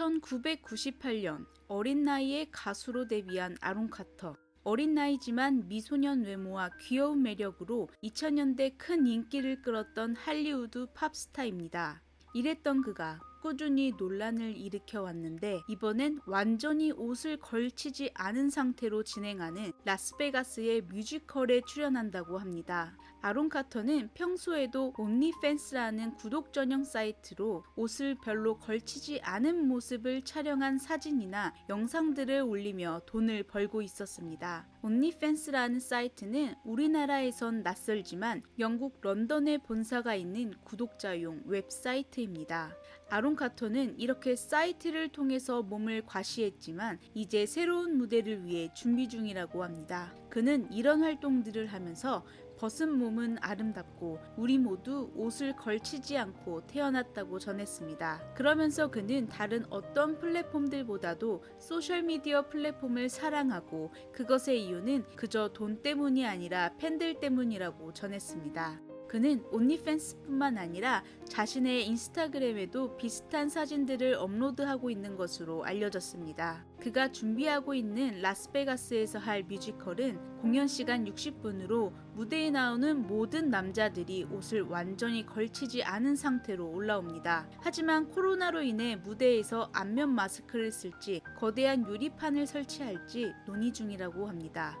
1998년 어린 나이에 가수로 데뷔한 아론 카터. 어린 나이지만 미소년 외모와 귀여운 매력으로 2000년대 큰 인기를 끌었던 할리우드 팝스타입니다. 이랬던 그가 꾸준히 논란을 일으켜 왔는데 이번엔 완전히 옷을 걸치지 않은 상태로 진행하는 라스베가스의 뮤지컬에 출연한다고 합니다. 아론 카터는 평소에도 온리팬스라는 구독 전용 사이트로 옷을 별로 걸치지 않은 모습을 촬영한 사진이나 영상들을 올리며 돈을 벌고 있었습니다. 온리팬스라는 사이트는 우리나라에선 낯설지만 영국 런던에 본사가 있는 구독자용 웹사이트입니다. 아론 카터는 이렇게 사이트를 통해서 몸을 과시했지만 이제 새로운 무대를 위해 준비 중이라고 합니다. 그는 이런 활동들을 하면서 벗은 몸은 아름답고 우리 모두 옷을 걸치지 않고 태어났다고 전했습니다. 그러면서 그는 다른 어떤 플랫폼들보다도 소셜미디어 플랫폼을 사랑하고 그것의 이유는 그저 돈 때문이 아니라 팬들 때문이라고 전했습니다. 그는 온리팬스뿐만 아니라 자신의 인스타그램에도 비슷한 사진들을 업로드하고 있는 것으로 알려졌습니다. 그가 준비하고 있는 라스베가스에서 할 뮤지컬은 공연 시간 60분으로 무대에 나오는 모든 남자들이 옷을 완전히 걸치지 않은 상태로 올라옵니다. 하지만 코로나로 인해 무대에서 안면 마스크를 쓸지 거대한 유리판을 설치할지 논의 중이라고 합니다.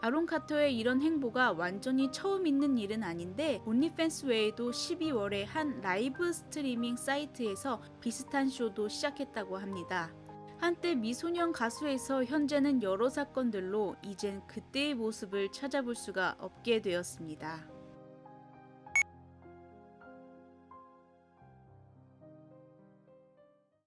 아론 카터의 이런 행보가 완전히 처음 있는 일은 아닌데 온리팬스 외에도 12월에 한 라이브 스트리밍 사이트에서 비슷한 쇼도 시작했다고 합니다. 한때 미소년 가수에서 현재는 여러 사건들로 이젠 그때의 모습을 찾아볼 수가 없게 되었습니다.